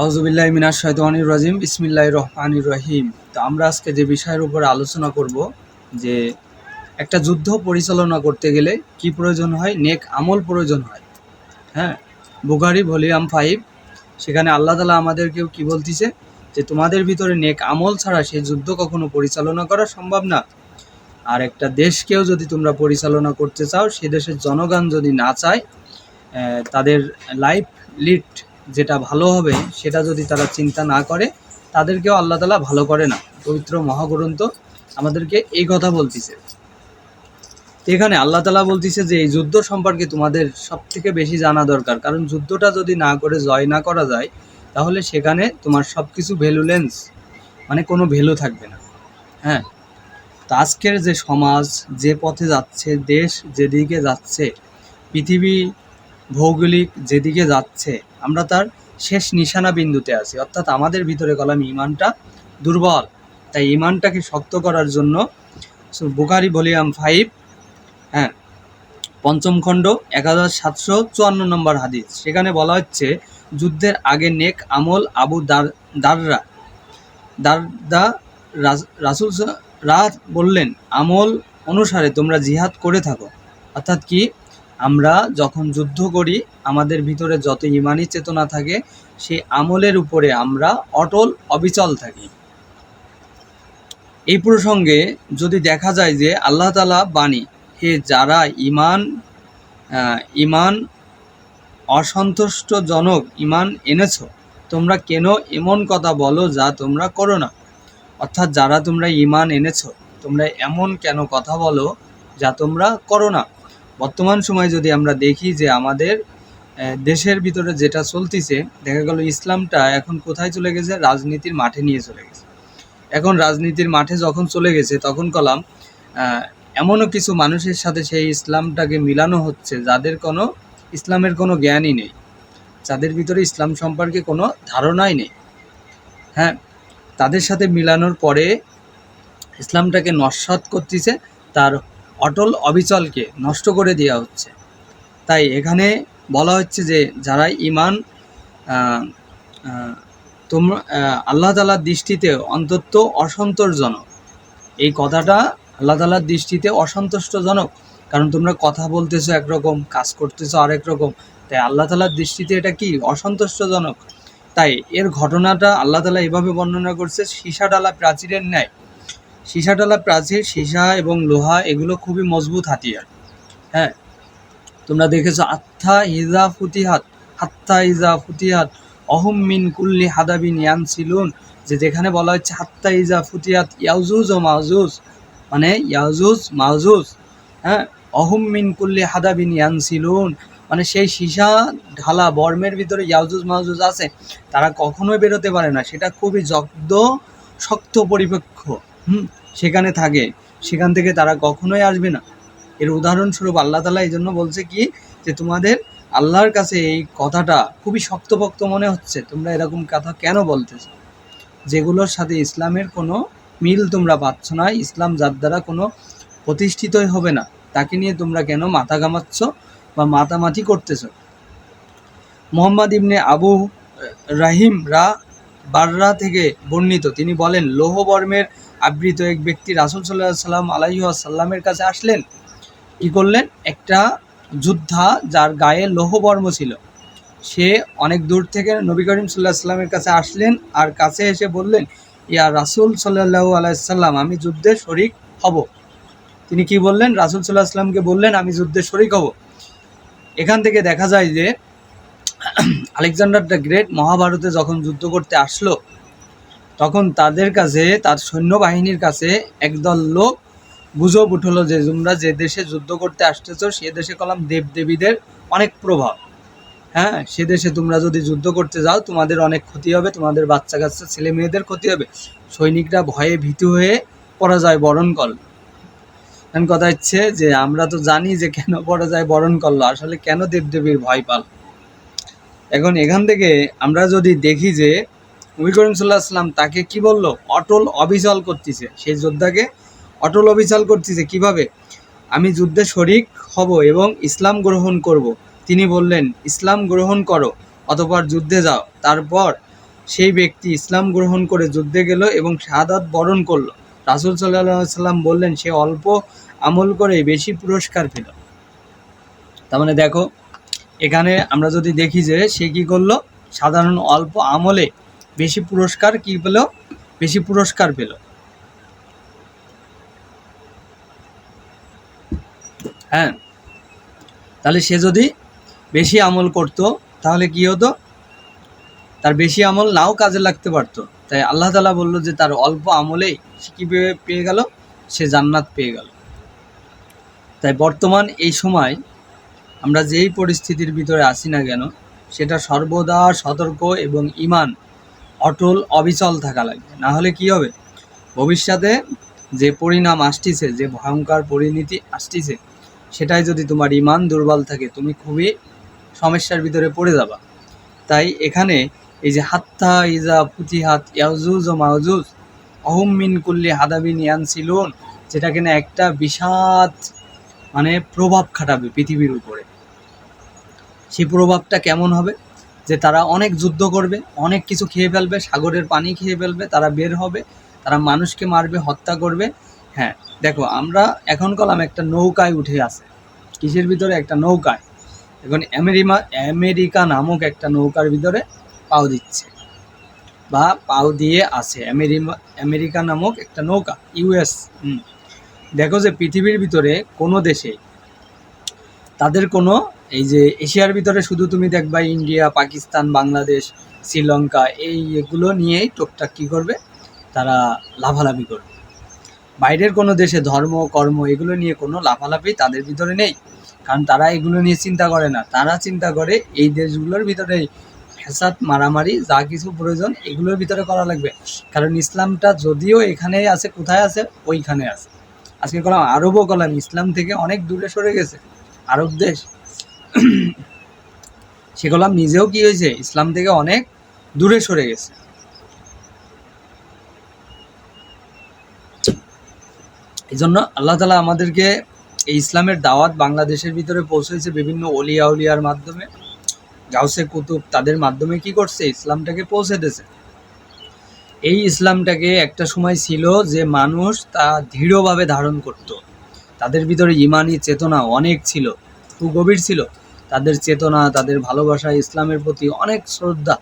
আউজুবিল্লাহ মিনাশ শয়তানির রাজিম বিসমিল্লাহ রহমানির রহিম। তো আমরা আজকে যে বিষয়ের উপর আলোচনা করব, যে একটা যুদ্ধ পরিচালনা করতে গেলে কি প্রয়োজন হয়, নেক আমল প্রয়োজন হয়। হ্যাঁ বুখারি ভলিউম ফাইভ, সেখানে আল্লাহ তালা আমাদেরকেও কি বলতিছে, যে তোমাদের ভিতরে নেক আমল ছাড়া সেই যুদ্ধ কখনো পরিচালনা করা সম্ভব না। আর একটা দেশকেও যদি তোমরা পরিচালনা করতে চাও, সে দেশের জনগণ যদি না চায় তাদের লাইফ লিড যেটা ভালো হবে সেটা যদি তারা চিন্তা না করে, তাদেরকেও আল্লাহ তালা ভালো করে না। পবিত্র মহাগ্রন্থ আমাদেরকে এই কথা বলতিছে। এখানে আল্লাহ তালা বলতিছে যে, এই যুদ্ধ সম্পর্কে তোমাদের সব থেকে বেশি জানা দরকার। কারণ যুদ্ধটা যদি না করে, জয় না করা যায়, তাহলে সেখানে তোমার সব কিছু ভ্যালুলেন্স মানে কোনো ভ্যালু থাকবে না। হ্যাঁ? তো আজকের যে সমাজ, যে পথে যাচ্ছে, দেশ যেদিকে যাচ্ছে, পৃথিবী ভৌগোলিক যেদিকে যাচ্ছে, আমরা তার শেষ নিশানা বিন্দুতে আছি। অর্থাৎ আমাদের ভিতরে কলাম ইমানটা দুর্বল। তাই ইমানটাকে শক্ত করার জন্য বুকারি ভলিউম ফাইভ হ্যাঁ পঞ্চম খণ্ড এক হাজার সাতশো চুয়ান্ন নম্বর হাদিস। সেখানে বলা হচ্ছে, যুদ্ধের আগে নেক আমল আবু দার দাররা। দারদা রাস- রাসুল রাত বললেন, আমল অনুসারে তোমরা জিহাদ করে থাকো। অর্থাৎ কি? আমরা যখন যুদ্ধ করি, আমাদের ভিতরে যত ইমানি চেতনা থাকে, সেই আমলের উপরে আমরা অটল অবিচল থাকি। এই প্রসঙ্গে যদি দেখা যায় যে আল্লাহ তালা বাণী, হে যারা ইমান ইমান অসন্তুষ্টজনক ইমান এনেছো, তোমরা কেন এমন কথা বলো যা তোমরা করো না? অর্থাৎ যারা তোমরা ইমান এনেছো, তোমরা এমন কেন কথা বলো যা তোমরা করো না? বর্তমান সময়ে যদি আমরা দেখি যে আমাদের দেশের ভিতরে যেটা চলতিছে, দেখা গেল ইসলামটা এখন কোথায় চলে গেছে? রাজনীতির মাঠে নিয়ে চলে গেছে। এখন রাজনীতির মাঠে যখন চলে গেছে, তখন কলাম এমনও কিছু মানুষের সাথে সেই ইসলামটাকে মিলানো হচ্ছে, যাদের কোনো, ইসলামের কোনো জ্ঞানই নেই। যাদের ভিতরে ইসলাম সম্পর্কে কোনো ধারণাই নেই। হ্যাঁ তাদের সাথে মিলানোর পরে ইসলামটাকে নস্বাত করতেছে, তার অটল অবিচলকে নষ্ট করে দেওয়া হচ্ছে। তাই এখানে বলা হচ্ছে যে, যারা ইমান তোমরা আল্লাহ তালার দৃষ্টিতে অন্তত অসন্তোষজনক। এই কথাটা আল্লাহ তালার দৃষ্টিতে অসন্তুষ্টজনক কারণ তোমরা কথা বলতেছো একরকম, কাজ করতেছো আরেক রকম, তাই আল্লাহ তালার দৃষ্টিতে এটা কি? অসন্তুষ্টজনক তাই এর ঘটনাটা আল্লাহ তালা এভাবে বর্ণনা করছে, সীসা ডালা প্রাচীরের ন্যায়। সীসা ডালা প্রাচীর, সীসা এবং লোহা এগুলো খুবই মজবুত হাতিয়ার। হ্যাঁ তোমরা দেখেছ, আত্মা ইজা ফুতিহাত, হাত্তা ইজা ফুতিহাত, অহম মিন কুল্লি হাদাবিন ইয়ান সিলুন যে যেখানে বলা হচ্ছে, হাত্তা ইজা ফুতিহাত ইয়াউজুজ ও মাউজুজ মানে ইয়াজুজ মাউজুজ হ্যাঁ অহম মিন কুল্লি হাদাবিন ইয়ানসিলুন মানে সেই সীসা ঢালা বর্মের ভিতরে ইয়াজুজ মাহুজুজ আছে, তারা কখনোই বেরোতে পারে না। সেটা খুবই জব্দ, শক্ত পরিপক্ষ হুম, সেখানে থাকে। সেখান থেকে তারা কখনোই আসবে না। এর উদাহরণস্বরূপ আল্লাহ তালা এই জন্য বলছে কি, যে তোমাদের আল্লাহর কাছে এই কথাটা খুবই শক্তপোক্ত মনে হচ্ছে। তোমরা এরকম কথা কেন বলতেছো? যেগুলোর সাথে ইসলামের কোনো মিল তোমরা পাচ্ছ না, ইসলাম যার দ্বারা কোনো প্রতিষ্ঠিতই হবে না, তাকে নিয়ে তোমরা কেন মাথা ঘামাচ্ছ বা মাতামাতি করতেছ? মোহাম্মদ ইবনে আবু রাহিম রা বাররা থেকে বর্ণিত, তিনি বলেন, লৌহ বর্মের আবৃত এক ব্যক্তি রাসুল সাল্লাহ সাল্লাম আলাইসাল্লামের কাছে আসলেন। কি করলেন? একটা যোদ্ধা যার গায়ে লৌহবর্ম ছিল, সে অনেক দূর থেকে নবী করিম সাল্লাহ সাল্লামের কাছে আসলেন আর কাছে এসে বললেন, ইয়া রাসুল সাল্লাহ আলাইসাল্লাম আমি যুদ্ধে শরিক হব। তিনি কি বললেন? রাসুল সাল্লাহ আসলামকে বললেন, আমি যুদ্ধে শরিক হব। এখান থেকে দেখা যায় যে আলেকজান্ডার দ্য গ্রেট মহাভারতে যখন যুদ্ধ করতে আসলো তখন তাদের কাছে, তার সৈন্যবাহিনীর কাছে একদল লোক গুজব উঠল যে, তোমরা যে দেশে যুদ্ধ করতে আসতেছ, সে দেশে কলাম দেবদেবীদের অনেক প্রভাব। হ্যাঁ সে দেশে তোমরা যদি যুদ্ধ করতে যাও, তোমাদের অনেক ক্ষতি হবে, তোমাদের বাচ্চা কাচ্চা ছেলে মেয়েদের ক্ষতি হবে। সৈনিকরা ভয়ে ভীতু হয়ে পরাজয় বরণ করল। এখন কথা হচ্ছে যে, আমরা তো জানি যে, কেন পরাজয় বরণ করল, আসলে কেন দেবদেবীর ভয় পাল? এখন এখান থেকে আমরা যদি দেখি যে নবী করিম সাল্লাহ আসলাম তাকে কি বলল? অটল অবিচল করতেছে। সেই যোদ্ধাকে অটল অবিচল করতেছে কীভাবে? আমি যুদ্ধে শরিক হব এবং ইসলাম গ্রহণ করব। তিনি বললেন, ইসলাম গ্রহণ করো, অতপর যুদ্ধে যাও। তারপর সেই ব্যক্তি ইসলাম গ্রহণ করে যুদ্ধে গেল এবং শাহাদাত বরণ করল। রাসুল সাল্লাহ সাল্লাম বললেন, সে অল্প আমল করে বেশি পুরস্কার পেল। তার মানে দেখো, এখানে আমরা যদি দেখি যে সে কি করল? সাধারণ অল্প আমলে বেশি পুরস্কার কি পেল? বেশি পুরস্কার পেল। হ্যাঁ। তাহলে সে যদি বেশি আমল করত, তাহলে কি হতো? তার বেশি আমল নাও কাজে লাগতে পারতো। তাই আল্লাহ তালা বলল যে, তার অল্প আমলেই সে কী পেয়ে- গেল? সে জান্নাত পেয়ে গেল। তাই বর্তমান এই সময় আমরা যেই পরিস্থিতির ভিতরে আসি না কেন, সেটা সর্বদা সতর্ক এবং ইমান অটল, অবিচল থাকা লাগবে না হলে কি হবে? ভবিষ্যতে যে পরিণাম আসতেছে, যে ভয়ঙ্কর পরিণতি আসতিছে, সেটাই যদি তোমার ইমান দুর্বল থাকে, তুমি খুবই সমস্যার ভিতরে পড়ে যাবা। তাই এখানে এই যে হাত্তা ইজা ফুতিহাত ইয়াজুজ ও মাউজুজ, অহম মিন কুল্লি হাদাবিন ইয়ানসিলুন, যেটা কিনা একটা বিষাদ মানে প্রভাব খাটাবে পৃথিবীর উপরে। সেই প্রভাবটা কেমন হবে? যে তারা অনেক যুদ্ধ করবে, অনেক কিছু খেয়ে ফেলবে, সাগরের পানি খেয়ে ফেলবে, তারা বের হবে, তারা মানুষকে মারবে, হত্যা করবে। হ্যাঁ দেখো, আমরা এখন কলাম একটা নৌকায় উঠে আছে। কিসের ভিতরে? একটা নৌকায়। এখন আমেরিমা, আমেরিকা নামক একটা নৌকার ভিতরে পাও দিচ্ছে। বা পাও দিয়ে আছে, আমেরিমা, আমেরিকা নামক একটা নৌকা ইউএস দেখো যে পৃথিবীর ভিতরে কোনো দেশে তাদের কোনো এই যে এশিয়ার ভিতরে শুধু তুমি দেখবা ইন্ডিয়া, পাকিস্তান, বাংলাদেশ, শ্রীলঙ্কা, এই এগুলো নিয়েই টুকটাক কী করবে? তারা লাভালাভি করবে। বাইরের কোনো দেশে ধর্ম, কর্ম এগুলো নিয়ে কোনো লাফালাফি তাদের ভিতরে নেই। কারণ তারা এগুলো নিয়ে চিন্তা করে না। তারা চিন্তা করে এই দেশগুলোর ভিতরে ফ্যাসাদ, মারামারি, যা কিছু প্রয়োজন এগুলোর ভিতরে করা লাগবে। কারণ ইসলামটা যদিও এখানেই আছে, কোথায় আছে? ওইখানে আছে। আজকে কলাম আরবও কলাম, ইসলাম থেকে অনেক দূরে সরে গেছে। আরব দেশ সে কলাম নিজেও কি হয়েছে? ইসলাম থেকে অনেক দূরে সরে গেছে। এই জন্য আল্লাহ তালা আমাদেরকে এই ইসলামের দাওয়াত বাংলাদেশের ভিতরে পৌঁছেছে বিভিন্ন অলিয়া উলিয়ার মাধ্যমে। গাউসে কুতুব তাদের মাধ্যমে কি করছে? ইসলামটাকে পৌঁছে দিয়েছে। এই ইসলামটাকে একটা সময় ছিল যে মানুষ তা দৃঢ়ভাবে ধারণ করত। তাদের ভিতরে ইমানি চেতনা অনেক ছিল, খুব গভীর ছিল। তাদের চেতনা, তাদের ভালোবাসা, ইসলামের প্রতি অনেক শ্রদ্ধা,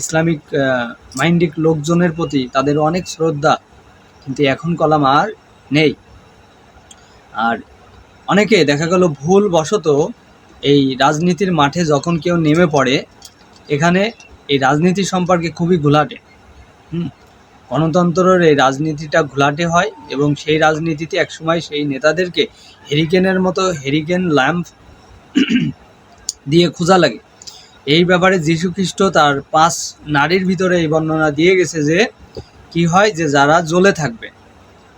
ইসলামিক মাইন্ডিক লোকজনের প্রতি তাদের অনেক শ্রদ্ধা। কিন্তু এখন কলাম আর নেই। আর অনেকে দেখা গেল ভুল বশত এই রাজনীতির মাঠে যখন কেউ নেমে পড়ে, এখানে এই রাজনীতি সম্পর্কে খুবই ঘোলাটে। হুম? গণতন্ত্রের এই রাজনীতিটা ঘোলাটে হয় এবং সেই রাজনীতিতে একসময় সেই নেতাদেরকে হেরিকেনের মতো হেরিকেন ল্যাম্প দিয়ে খোঁজা লাগে। এই ব্যাপারে যীশু খ্রিস্ট তার পাঁচ নারীর ভিতরে এই বর্ণনা দিয়ে গেছে যে, কি হয় যে যারা জ্বলে থাকবে,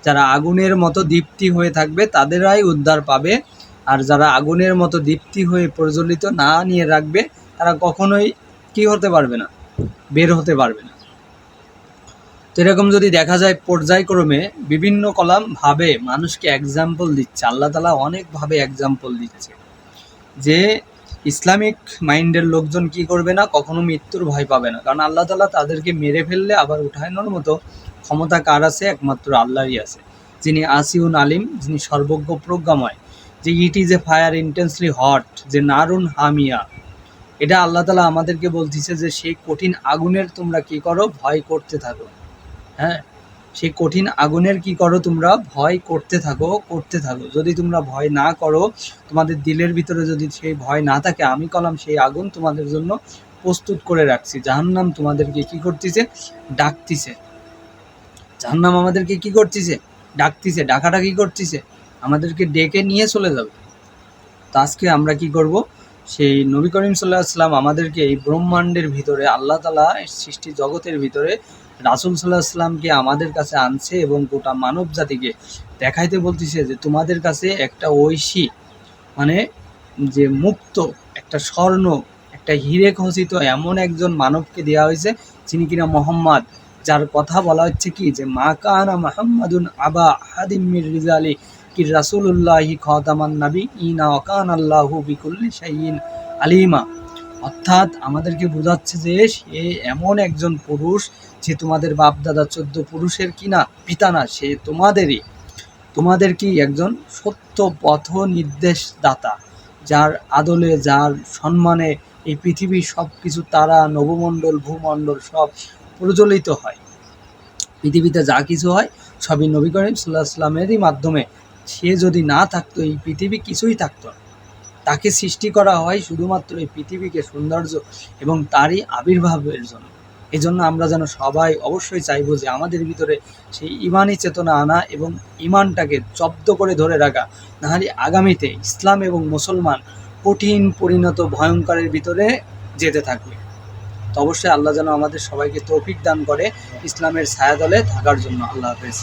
যারা আগুনের মতো দীপ্তি হয়ে থাকবে, তাদেরাই উদ্ধার পাবে। আর যারা আগুনের মতো দীপ্তি হয়ে প্রজ্বলিত না নিয়ে রাখবে, তারা কখনোই কি হতে পারবে না, বের হতে পারবে না। তো এরকম যদি দেখা যায় পর্যায়ক্রমে বিভিন্ন কলাম ভাবে মানুষকে এক্সাম্পল দিচ্ছে, আল্লাহ তালা অনেকভাবে এক্সাম্পল দিচ্ছে যে ইসলামিক মাইন্ডের লোকজন কি করবে না, কখনো মৃত্যুর ভয় পাবে না। কারণ আল্লাহ তালা তাদেরকে মেরে ফেললে আবার উঠানোর মতো ক্ষমতা কার আছে? একমাত্র আল্লাহরই আছে। যিনি আসিউন আলিম, যিনি সর্বজ্ঞ প্রজ্ঞাময়, যে it is a fire intensely hot, যে নারুন হামিয়া। এটা আল্লাহ তালা আমাদেরকে বলতেছে যে সেই কঠিন আগুনের তোমরা কি করো? ভয় করতে থাকো। হ্যাঁ? সেই কঠিন আগুনের কি করো তোমরা? ভয় করতে থাকো করতে থাকো। যদি তোমরা ভয় না করো, তোমাদের দিলের ভিতরে যদি সেই ভয় না থাকে, আমি কলাম সেই আগুন তোমাদের জন্য প্রস্তুত করে রাখছি। জাহান্নাম তোমাদেরকে কি করতেছে? ডাকতিছে। জাহান্নাম আমাদেরকে কি করতেছে? ডাকতিছে। ডাকাটা কি করতেছে। আমাদেরকে ডেকে নিয়ে চলে যাবে। তো আজকে আমরা কি করব? সেই নবী করিম সাল্লাহ আসলাম আমাদেরকে এই ব্রহ্মাণ্ডের ভিতরে, আল্লাহ তালা সৃষ্টি জগতের ভিতরে রাসুল সাল্লাহ আসলামকে আমাদের কাছে আনছে এবং গোটা মানব জাতিকে দেখাইতে বলতেছে যে তোমাদের কাছে একটা ঐশী মানে যে মুক্ত, একটা স্বর্ণ, একটা হিরে খচিত এমন একজন মানবকে দেওয়া হয়েছে যিনি কিনা মোহাম্মদ, যার কথা বলা হচ্ছে কি যে মা কানা মাহমুদুন আবা হাদিম মির রিজালি কি রাসুল্লাহি খতামান নাবি ইনা ওকান আল্লাহু বিকুল্লি শাইইন আলিমা। অর্থাৎ আমাদেরকে বোঝাচ্ছে যে সে এমন একজন পুরুষ যে তোমাদের বাপ দাদা চোদ্দ পুরুষের কি না পিতা না, সে তোমাদেরই। তোমাদের কি একজন সত্য পথ নির্দেশ দাতা যার আদলে, যার সম্মানে এই পৃথিবীর সব কিছু তারা, নবমণ্ডল, ভূমণ্ডল সব প্রজ্বলিত হয়। পৃথিবীতে যা কিছু হয়, সবই নবী করিম সাল্লাহ সাল্লামেরই মাধ্যমে সে যদি না থাকতো, এই পৃথিবী কিছুই থাকতো না। তাকে সৃষ্টি করা হয় শুধুমাত্র এই পৃথিবীকে সৌন্দর্য এবং তারই আবির্ভাবের জন্য। এই জন্য আমরা যেন সবাই অবশ্যই চাইব যে আমাদের ভিতরে সেই ইমানই চেতনা আনা এবং ইমানটাকে জব্দ করে ধরে রাখা। নাহলে আগামীতে ইসলাম এবং মুসলমান কঠিন পরিণত ভয়ঙ্করের ভিতরে যেতে থাকবে। তো অবশ্যই আল্লাহ যেন আমাদের সবাইকে তৌফিক দান করে ইসলামের ছায়াতলে থাকার জন্য। আল্লাহ হাফেজ।